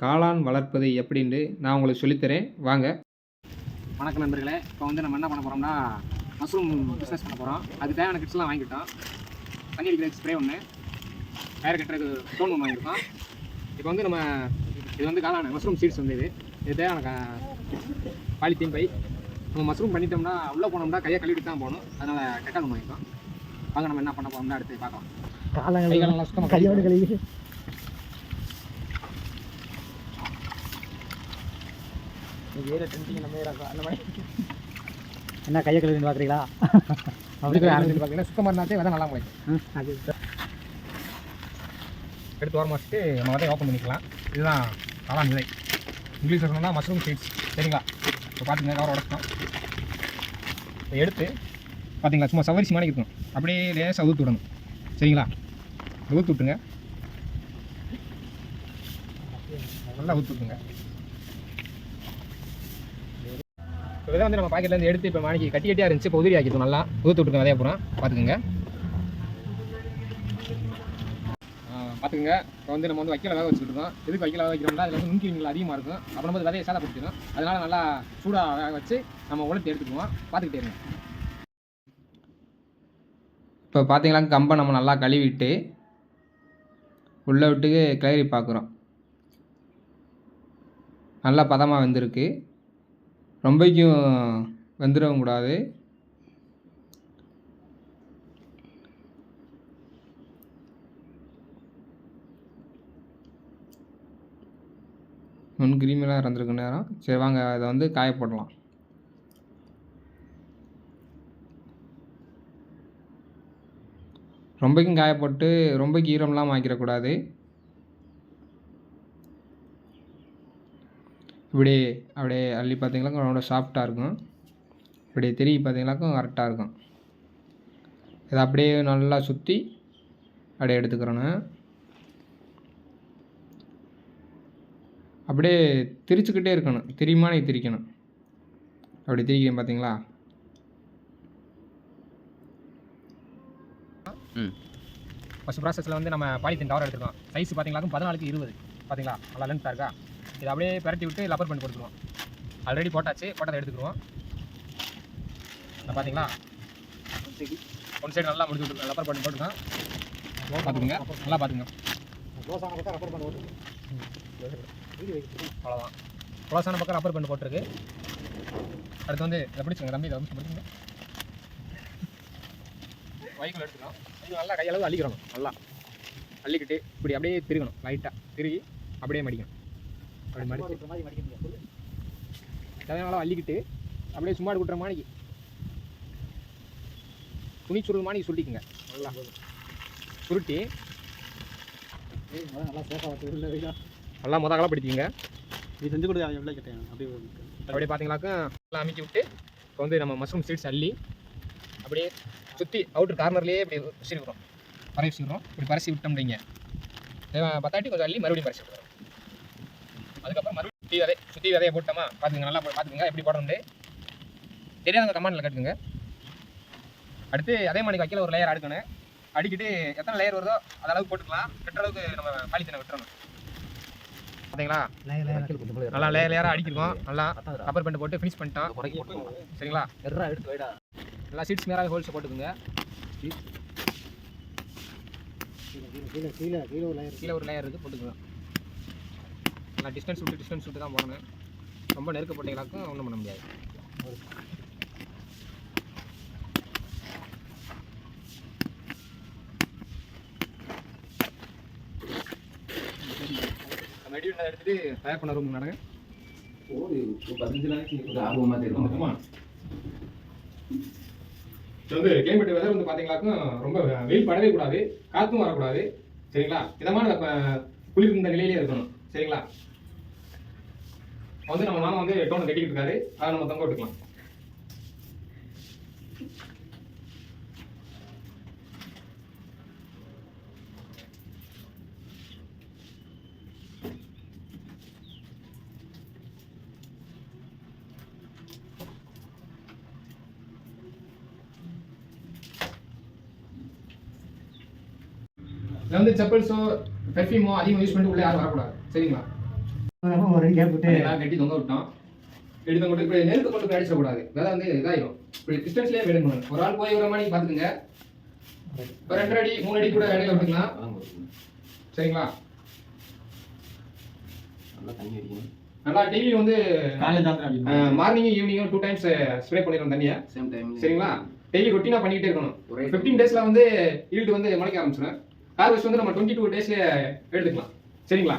காளான் வளர்ப்பது எப்படின்னு நான் உங்களுக்கு சொல்லித்தரேன். வாங்க. வணக்கம் நண்பர்களே. இப்போ வந்து நம்ம என்ன பண்ண போகிறோம்னா மஷ்ரூம் பிஸ்னஸ் பண்ண போகிறோம் அதுக்கு தேவையான கிட்ஸ்லாம் வாங்கிக்கிட்டோம் தண்ணி அடிக்கிற ஸ்ப்ரே ஒன்று டயர் கட்டுறதுக்கு ஸ்டோன் ஒன்று வாங்கியிருக்கோம். இப்போ வந்து நம்ம இது வந்து காளான மஷ்ரூம் சீட்ஸ் வந்து இது. இது தேவையான பாலித்தீன் பை. நம்ம மஷ்ரூம் பண்ணிட்டோம்னா உள்ளே போனோம்னா கையை கழுவிட்டு தான் போகணும். அதனால் கெட்டால் ஒன்று வாங்கியிருக்கோம். வாங்க நம்ம என்ன பண்ண போகிறோம்னா அடுத்து பார்க்கலாம். காலங்கள் காலெல்லாம் சுத்தமாக கையோடு கழுவி என்ன கையை கழுவின்னு பார்க்குறீங்களா? அப்படி போய் ஆரம்பிச்சு பார்த்தீங்கன்னா சுத்தமாக இருந்தாலே விதை நல்லா முளைக்கும். அது. எடுத்து ஓரமாக வச்சுட்டு நம்ம விதையை ஓப்பன் பண்ணிக்கலாம். இதுதான் காளான் விதை. இங்கிலீஷில் சொன்னா மஷ்ரூம் சீட்ஸ் சரிங்களா? இப்போ பார்த்துங்க கவர் உடச்சிட்டோம். இப்போ எடுத்து பார்த்தீங்களா சும்மா சவரிசி மாதிரி இருக்கும் அப்படியே லேசாக ஊற்றி விடணும். சரிங்களா? ஊற்றி விட்டுங்க நல்லா ஊற்றி விட்டுங்க இப்போ விதை வந்து நம்ம பாக்கெட்லேருந்து எடுத்து இப்போ மாணிக்கு கட்டி கட்டியாக இருந்துச்சு இப்போ உதிரி ஆக்கிட்டோம் நல்லா ஊற்றி விட்டுங்க விதைய அப்புறம் பார்த்துக்குங்க. பார்த்துக்குங்க. இப்போ வந்து நம்ம வந்து வைக்கல வேக வச்சுருக்கோம் எதுக்கு வைக்கல வேக வைக்கிறோம்னா அதில் வந்து நுண்கிருமிகள் அதிகமாக இருக்கும். அப்புறம் வந்து விதையை சேதப்படுத்திடும் அதனால நல்லா சூடாக வேக வச்சு நம்ம உலர்த்தி எடுத்துக்குவோம். பார்த்துக்கிட்டே இருங்க. இப்போ பார்த்தீங்களா கம்பை நம்ம நல்லா கழுவிட்டு உள்ளே விட்டு கிளறி பார்க்குறோம். நல்லா பதமாக வந்திருக்கு. ரொம்பக்கும் வெந்துடவும் கூடாது. முன் கிருமிலாம் இறந்துருக்கு நேரம். சரி வாங்க அதை வந்து காய போடலாம். ரொம்பக்கும் காயப்போட்டு ரொம்ப ஈரம்லாம் வாங்கிடக்கூடாது இப்படி அப்படியே அள்ளி பார்த்தீங்களாக்கும் ரொம்ப சாஃப்டாக இருக்கும். இப்படி திரும்பி பார்த்தீங்களாக்கும் கரெக்டாக இருக்கும். இதை அப்படியே நல்லா சுற்றி அப்படியே எடுத்துக்கிறோன்னு அப்படியே திரிச்சுக்கிட்டே இருக்கணும். திரிமானே திரிக்கணும். அப்படி திரிக்கிறேன் பார்த்தீங்களா? ஃபஸ்ட் ப்ராசஸில் வந்து நம்ம பாலித்தீன் டவர் எடுத்துருக்கோம். சைஸ் பார்த்தீங்களாக்கும் பதினாலுக்கு இருபது. பார்த்தீங்களா நல்லா லென்த்தாக இருக்கா? இதை அப்படியே பிரட்டி விட்டு லப்பர் பண்ணி கொடுத்துருவோம். ஆல்ரெடி போட்டாச்சு போட்டதை எடுத்துக்குருவோம் இதை பார்த்தீங்களா ஒன் சைடு நல்லா முடிச்சு விட்டு லப்பர் பண்ணி போட்டுருக்கோம் பார்த்துக்குங்க நல்லா பார்த்துங்க அவ்வளோதான் க்ளோஸான பக்கம் ரப்பர் பண்ணி போட்டிருக்கு. அடுத்து வந்து இதை பிடிச்சுங்க தம்பி இதை வந்து பிடிச்சுங்க வைக்கோல் எடுத்துக்கலாம். இது நல்லா கையளவு அள்ளிக்கிறணும் நல்லா. அள்ளிக்கிட்டு இப்படி அப்படியே திருகணும் லைட்டாக திருகி அப்படியே மடிக்கணும். அப்படி மடிச்சு அளவு அள்ளிக்கிட்டு அப்படியே சும்மா குட்டுற மாணிக்கு துணி சுருள் மாணிக்கு சுருட்டிக்குங்க. நல்லா. சுருட்டி. நல்லா சேஃபாக வச்சு நல்லா முத கலப்படுத்திங்க நீ செஞ்சு கொடுக்க எவ்வளோ கேட்டேன்? அப்படியே அப்படியே பார்த்தீங்களாக்கா நல்லா அமைக்கி விட்டு இப்போ வந்து நம்ம மஷ்ரூம் சீட்ஸ் அள்ளி அப்படியே சுற்றி அவுட்டர் கார்னர்லேயே இப்படி வச்சிருக்கிறோம் பரவி வச்சுக்கிறோம் இப்படி பரசி விட்டோம் தேவை- பத்தாட்டி கொஞ்சம் அள்ளி மறுபடியும் பரசி விட்டுறோம் அதுக்கப்புறம் மறுபடியும் சுற்றி விதை சுற்றி விதையை போட்டோமா? பார்த்துங்க நல்லா பார்த்துக்குங்க எப்படி போடணும்னு தெரியாதவங்க கமெண்டில் கட்டுங்க அடுத்து அதே மாதிரி வைக்கல ஒரு லேயர் அடுக்கணும். அடிக்கிட்டு எத்தனை லேயர் வருதோ அது அளவுக்கு போட்டுக்கலாம். கட்டுற அளவுக்கு நம்ம பாலித்தீனை விட்டுறணும் பார்த்தீங்களா நல்லா லேயர் லேயராக அடிக்கிருக்கோம். நல்லா ரப்பர் பேண்ட் போட்டு ஃபினிஷ் பண்ணிட்டோம். சரிங்களா? எடுத்து வைடா. நல்லா சீட்ஸ் மேலே ஹோல்ஸ் போட்டுக்கோங்க. கீழே கீழே கீழே ஒரு லேயர் கீழே ஒரு லேயர் இருக்குது போட்டுக்கோங்க. நல்லா டிஸ்டன்ஸ் விட்டு டிஸ்டன்ஸ் விட்டு தான் போடணும் ரொம்ப நெருக்க போட்டீங்களாக்கும் ஒன்றும் பண்ண முடியாது. எடுத்துட்டு தயார் பண்ண ரூம் நடங்க. ஆமா. இது வந்து கிளைமேட் வெதர் வந்து பாத்தீங்களாக்கும் ரொம்ப வெயில் படவே கூடாது காத்தும் வரக்கூடாது. சரிங்களா? இதமான ப- குளிர் இந்த நிலையிலே இருக்கணும். சரிங்களா? வந்து நம்ம மாமா வந்து டோனை கட்டிக்கிட்டு இருக்காரு. அதை நம்ம தொங்க விட்டுக்கலாம். இதில் வந்து செப்பல்ஸோ பெர்ஃப்யூமோ அதிகமாக யூஸ் பண்ணிட்டு உள்ளே யாரும் வரக்கூடாது. சரிங்களா? ஒரு கேப் விட்டு எல்லாம் கட்டி தொங்க விட்டோம். கட்டி தொங்க விட்டு இப்படி நெருக்க கொண்டு போய் அடிச்சிடக்கூடாது விதை வந்து இதாயிரும். இப்படி டிஸ்டன்ஸ்லேயே மெயின்டைன் பண்ணணும் ஒரு ஆள் போய் வர மாதிரி பார்த்துக்குங்க இப்போ ரெண்டு அடி மூணு அடி கூட இடையில விட்டுக்கலாம். சரிங்களா? நல்லா வந்து காலையில் தான் அப்படி மார்னிங் ஈவினிங்கும் டூ டைம்ஸ் ஸ்ப்ரே பண்ணிடுறோம் தண்ணியை. சேம் டைம் சரிங்களா? டெய்லி ரொட்டீனாக பண்ணிக்கிட்டே இருக்கணும். ஃபிஃப்டீன் டேஸில் வந்து ஈல்டு வந்து முளைக்க ஆரம்பிச்சிடும். ஹார்வெஸ்ட் வந்து நம்ம டுவெண்ட்டி டூ டேஸ்ல எடுத்துக்கலாம். சரிங்களா?